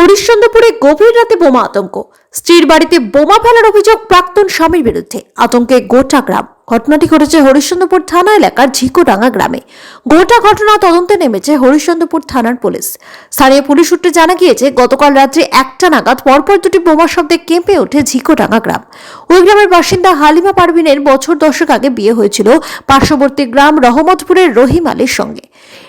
হরিশ্চন্দ্রপুরে গভীর রাতে বোমা আতঙ্ক। স্ত্রীর বাড়িতে বোমা ফেলার অভিযোগ প্রাক্তন স্বামীর বিরুদ্ধে। আতঙ্কে গোটা গ্রাম। ঘটনাটি ঘটেছে হরিশ্চন্দ্রপুর থানা এলাকার ঝিকোডাঙ্গা গ্রামে। গোটা ঘটনা তদন্তে নেমেছে হরিশ্চন্দ্রপুর থানার পুলিশ। স্থানীয় পুলিশ সূত্রে জানা গিয়েছে, গতকাল রাত্রে একটা নাগাদ পরপর দুটি বোমার শব্দে কেঁপে ওঠে ঝিকোডাঙ্গা গ্রাম। ওই গ্রামের বাসিন্দা হালিমা পারভিনের বছর দশক আগে বিয়ে হয়েছিল পার্শ্ববর্তী গ্রাম রহমতপুরের রহিম আলীর সঙ্গে।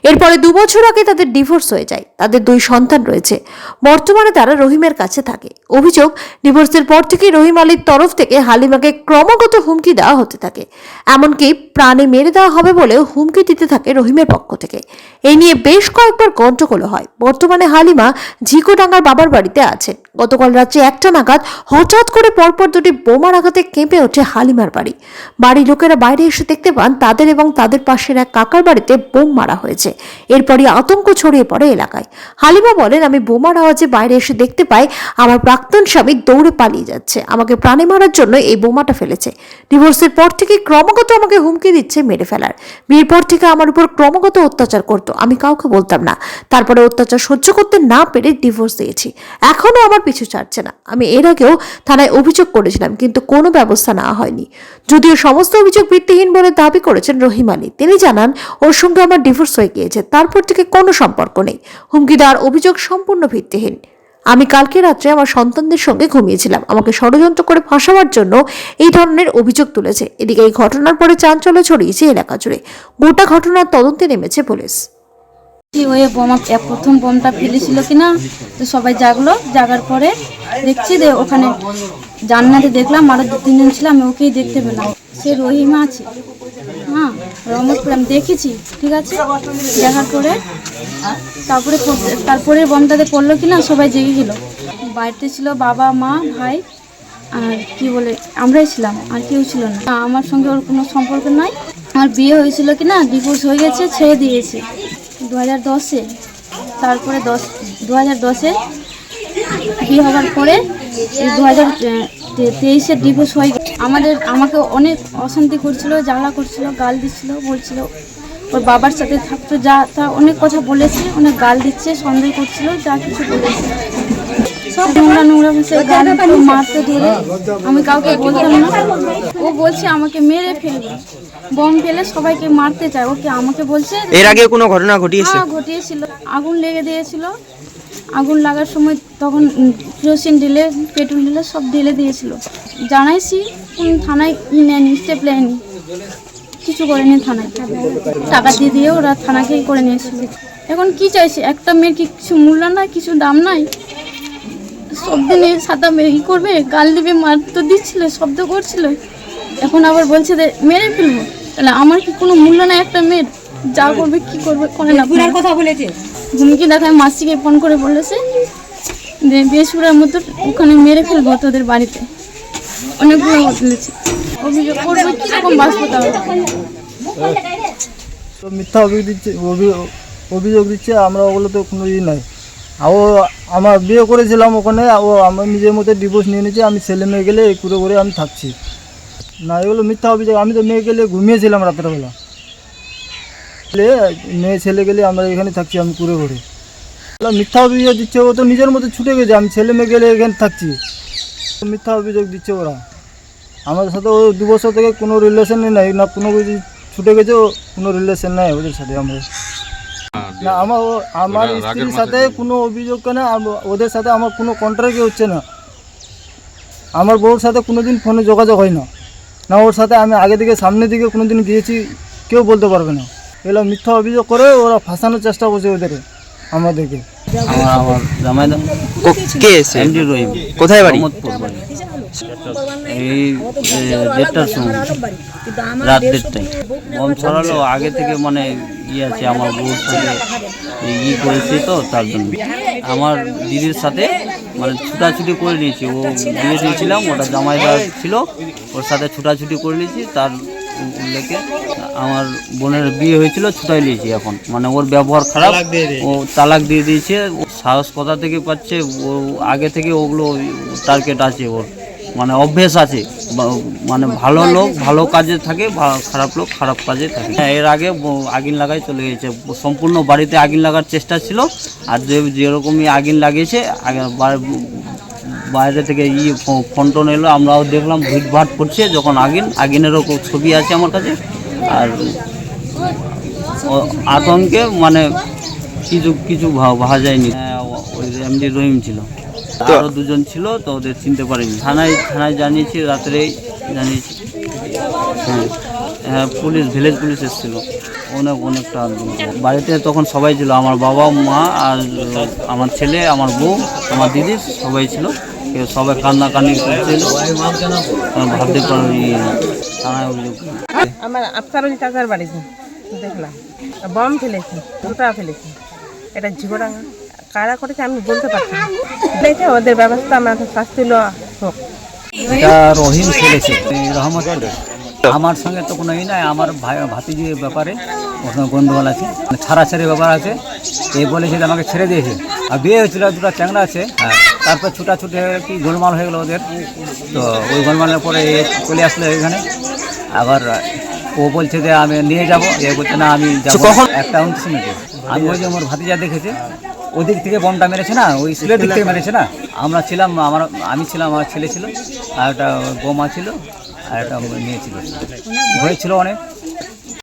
এরপরে দু বছর আগে তাদের ডিভোর্স হয়ে যায়। তাদের দুই সন্তান রয়েছে। বর্তমানে তারা রহিমের কাছে থাকে। অভিযোগ ডিভোর্সের পর থেকে রহিম আলীর তরফ থেকে হালিমাকে ক্রমাগত হুমকি দেওয়া হতে থাকে। এমনকি প্রাণে মেরে দেওয়া হবে বলেও হুমকি দিতে থাকে রহিমের পক্ষ থেকে। এই নিয়ে বেশ কয়েকবার গন্ডগোল হয়। বর্তমানে হালিমা ঝিকোডাঙ্গার বাবার বাড়িতে আছেন। গতকাল রাত্রে একটা নাগাদ হঠাৎ করে পরপর দুটি বোমার আঘাতে কেঁপে ওঠে হালিমার বাড়ি। বাড়ির লোকেরা বাইরে এসে দেখতে পান, তাদের এবং তাদের পাশের এক কাকার বাড়িতে বোম মারা হয়েছে। এরপরই আতঙ্ক ছড়িয়ে পড়ে এলাকায়। হালিমা বলেন, আমি বোমার আওয়াজে বাইরে এসে দেখতে পাই, আমার প্রাক্তন স্বামী দৌড়ে পালিয়ে যাচ্ছে। আমাকে প্রাণে মারার জন্য এই বোমাটা ফেলেছে। ডিভোর্সের পর থেকে ক্রমাগত আমাকে হুমকি দিচ্ছে মেরে ফেলার। বিয়ের পর থেকে আমার উপর ক্রমাগত অত্যাচার করতো। আমি কাউকে বলতাম না। তারপরে অত্যাচার সহ্য করতে না পেরে ডিভোর্স দিয়েছি। এখনও আমার পিছু ছাড়ছে না। আমি এর আগেও থানায় অভিযোগ করেছিলাম, কিন্তু কোনো ব্যবস্থা নেওয়া হয়নি। যদিও সমস্ত অভিযোগ ভিত্তিহীন বলে দাবি করেছেন রহিম আলী। তিনি জানান, ওর সঙ্গে আমার ডিভোর্স হয়ে গিয়েছে। তারপর থেকে কোনো সম্পর্ক নেই। হুমকি দেওয়ার অভিযোগ সম্পূর্ণ ভিত্তিহীন। আমি কালকে রাত্রে আমার সন্তানদের সঙ্গে ঘুমিয়েছিলাম। আমাকে ষড়যন্ত্র করে ফাঁসাবার জন্য এই ধরনের অভিযোগ তুলেছে। এদিকে এই ঘটনার পরে চাঞ্চল্য ছড়িয়েছে এলাকা জুড়ে। গোটা ঘটনার তদন্তে নেমেছে পুলিশ। ওই বোমা প্রথম বোমটা ফেলেছিল কিনা, তো সবাই জাগলো। জাগার পরে দেখছি যে ওখানে জান্নাতে দেখলাম, আরও দু তিনজন ছিল, আমি ওকেই দেখতে পেলাম। সে রহিমা আছে। হ্যাঁ রহমতপুর দেখেছি, ঠিক আছে? দেখার পরে তারপরে তারপরে বোমটাতে পড়ল কি না সবাই জেগে গেল। বাড়িতে ছিল বাবা, মা, ভাই, আর কি বলে, আমরাই ছিলাম, আর কেউ ছিল না। আমার সঙ্গে ওর কোনো সম্পর্ক নাই। আমার বিয়ে হয়েছিল কি না ডিভোর্স হয়ে গেছে, ছেড়ে দিয়েছে। দু হাজার দশে, তারপরে দশ দু হাজার দশে বিয়ে হওয়ার পরে দু হাজার তেইশে ডিভোর্স হয়ে। আমাদের, আমাকে অনেক অশান্তি করছিল জ্বালা করছিল, গাল দিচ্ছিল, বলছিল ওর বাবার সাথে থাকতো যা তা অনেক কথা বলেছে অনেক গাল দিচ্ছে সন্দেহ করছিল যা কিছু বলেছে। সব নোংরা নোংরা গাল মারতে ধরে। আমি কাউকে বলতাম না। ও বলছে আমাকে মেরে ফেলবে বম ফেলে সবাইকে মারতে চায়। ওকে আমাকে বলছে এর আগে কোনো ঘটনা ঘটিয়েছে? হ্যাঁ ঘটিয়েছিল। আগুন লেগে দিয়েছিল। আগুন লাগার সময় তখন কেরোসিন ঢেলে পেট্রোল ঢেলে সব ঢেলে দিয়েছিল। জানাইছি কোন থানায় ই নেয়নি স্টেপ নেয়নি। কিছু করেনি থানায়। টাকা দিয়ে দিয়ে ওরা থানাকেই করে নিয়েছিল এখন কি চাইছে? একটা মেয়ের কি কিছু মূল্য নাই কিছু দাম নাই? সব দিনে সাদা মেয়ে ই করবে গাল দিবে মার তো দিচ্ছিল শব্দ করছিল। এখন আবার বলছে যে মেরে ফেলব। তাহলে আমার কি কোনো মূল্য নাই একটা মেয়ের? যা করবে কি করবে করে না। কথা বলেছে। হুমকি দেখায় মাসিকে ফোন করে বলেছে যে বেসুরার মতো ওখানে মেরে ফেলব তোদের বাড়িতে। অনেকগুলো বলেছে। অভিযোগ তো মিথ্যা অভিযোগ দিচ্ছে অভি- অভিযোগ দিচ্ছে, আমরা ওগুলো তো কোনো ই নাই ও আমার বিয়ে করেছিলাম ওখানে, ও আমার নিজের মধ্যে ডিভোর্স নিয়ে নিয়েছে, আমি ছেলে মেয়ে গেলে এই করে করে আমি থাকছি। না, এগুলো মিথ্যা অভিযোগ, আমি তো মেয়ে গেলে ঘুমিয়েছিলাম রাত্রেবেলা। মেয়ে ছেলে গেলে আমরা এখানে থাকছি, আমি কুড়ে ঘুরে। মিথ্যা অভিযোগ দিচ্ছে, ও তো নিজের মধ্যে ছুটে গেছে, আমি ছেলে মেয়ে গেলে এখানে থাকছি। মিথ্যা অভিযোগ দিচ্ছে ওরা। আমাদের সাথে ও দু বছর থেকে কোনো রিলেশনই নাই না কোনো কিছু ছুটে গেছে ও কোনো রিলেশন নাই ওদের সাথে আমাদের। না আমার ও- আমার স্ত্রীর সাথে কোনো অভিযোগ কেন? আম- ওদের সাথে আমার কোনো কন্ট্রাক্টই হচ্ছে না। আমার বউর সাথে কোনো দিন ফোনে যোগাযোগ হয় না। না ওর সাথে আমি আগে থেকে সামনের দিকে কোনো দিন গিয়েছি কেউ বলতে পারবে না। এগুলো মিথ্যা অভিযোগ করে ওরা ফাঁসানোর চেষ্টা করছে ওদের আমাদেরকে। আমার আমার জামাই কে এমডি রহিম। কোথায় বাড়ি। এই এ, দেড়টার সময় রাত দেড়টায়। বম ছড়ালো আগে থেকে মানে ইয়ে আছে আমার বউর সাথে ই করেছি তো তার জন্য। আমার দিদির সাথে মানে ছুটাছুটি করে নিয়েছি। ও বিয়ে দিয়েছিলাম ওটা জামাইদা ছিল ওর সাথে ছুটাছুটি করে নিয়েছি তার উল্লেখে আমার বোনের বিয়ে হয়েছিল ছুটাই নিয়েছি এখন। মানে ওর ব্যবহার খারাপ ও তালাক দিয়ে দিয়েছে সাহস কথা থেকে পাচ্ছে ও আগে থেকে ওগুলো টার্গেট আছে ওর। মানে অভ্যেস আছে। মানে ভালো লোক ভালো কাজে থাকে খারাপ লোক খারাপ কাজে থাকে। হ্যাঁ, এর আগে আগুন লাগাই চলে গেছে। সম্পূর্ণ বাড়িতে আগুন লাগার চেষ্টা ছিল। আর যে যেরকমই আগুন লাগিয়েছে বাইরে থেকে ই ফ- ফোন টোন এলো আমরাও দেখলাম ভিড় ভাট করছে যখন আগুন। আগুনেরও ছবি আছে আমার কাছে। আর আতঙ্কে মানে কিছু কিছু ভাবা যায়নি হ্যাঁ, ওই এমনি রহিম ছিল। আরও দুজন ছিল তো ওদের চিনতে পারিনি। থানায় থানায় জানিয়েছি রাত্রেই জানিয়েছি। হ্যাঁ হ্যাঁ পুলিশ ভিলেজ পুলিশ এসেছিল। অনেক অনেকটা বাড়িতে তখন সবাই ছিল। আমার বাবা মা আর আমার ছেলে আমার বউ আমার দিদি সবাই ছিল। সবাই কান্নাকান্নি করছিল। আমি ভাবতে পারি থানায় অভিযোগ আমার আফতারুল চাচার বাড়িতে দেখলাম। বম ফেলেছে দুটা ফেলেছে। এটা ঝিগোডাঙ্গা কারা করেছে আমি বলতে পারছি না। ওদের ব্যবস্থা আমাদের শাস্তি লো হোক। রহিম রহমতের আমার সঙ্গে তো কোনো ই নাই আমার ভাই ভাতিজির ব্যাপারে ওখানে গন্ডগোল আছে ছাড়াছাড়ি ব্যাপার আছে। এই বলেছে যে আমাকে ছেড়ে দিয়েছে। আর বিয়ে হয়েছিল দুটো চ্যাংড়া আছে হ্যাঁ তারপর ছুটাছুটি হয়ে কি গোলমাল হয়ে গেলো ওদের। তো ওই গোলমালের পরে এ চলে আসলো এখানে। আবার ও বলছে যে আমি নিয়ে যাব এ বলছে না আমি যাব একটা উনত্রিশ মিনিটে আমি ওই যে আমার ভাতিজা দেখেছে। ওদিক থেকে বমটা মেরেছে না ওই স্কুলের দিক থেকে মেরেছে না। আমরা ছিলাম আমার আমি ছিলাম আমার ছেলে ছিল আর একটা বোমা ছিল আর একটা মেয়ে ছিল। হয়েছিল অনেক।